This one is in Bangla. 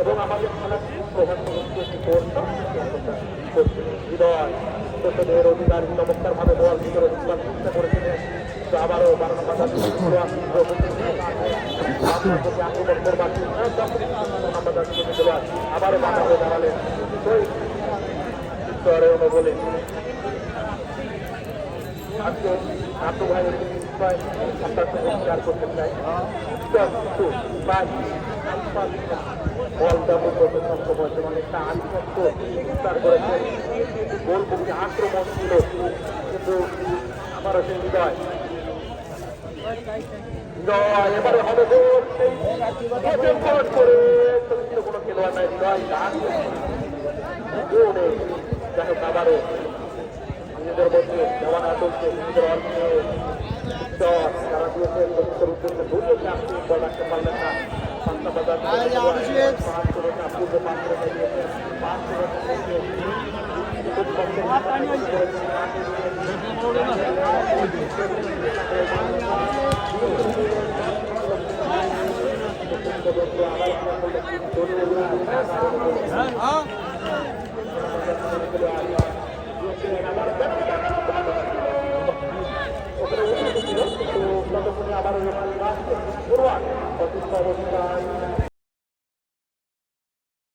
এবং আমাদের খেলার প্রধান হৃদয় দর্শকের অধিকার চমৎকার ভাবে বল ভিতরে ঢুকবার চেষ্টা করেছিলেন আবারও বারো পাতা আক্রমণ করবার আবারও বাধা হয়ে দাঁড়ালেন সেই আজকে আব্দু ভাইয়ের বিষয় আপনার সঙ্গে শেয়ার করতে চাই। কিন্তু বল ডাবল করতে সক্ষম হয়েছে মানে একটা আধিপত্য বিস্তার করেছে। গোল মুখে আক্রমণ ছিল, কিন্তু আমারও সেই হৃদয়। এবারে হবে গোল করে কোনো খেলোয়াড় নাই, হৃদয় ডাক গোলে, যাই হোক, আবারও নিজেদের অর্থে চট তারা দিয়েছে লক্ষ্যের উদ্দেশ্যে ধরে চাকরি বল রাখতে পারলেন না। পাঁচটা বাজার পাঁচ করে চাকরিতে পাঁচ করে দিয়েছে পাঁচ করে ওখানে উঠে ছিল তো ততক্ষণে আবার অবস্থায়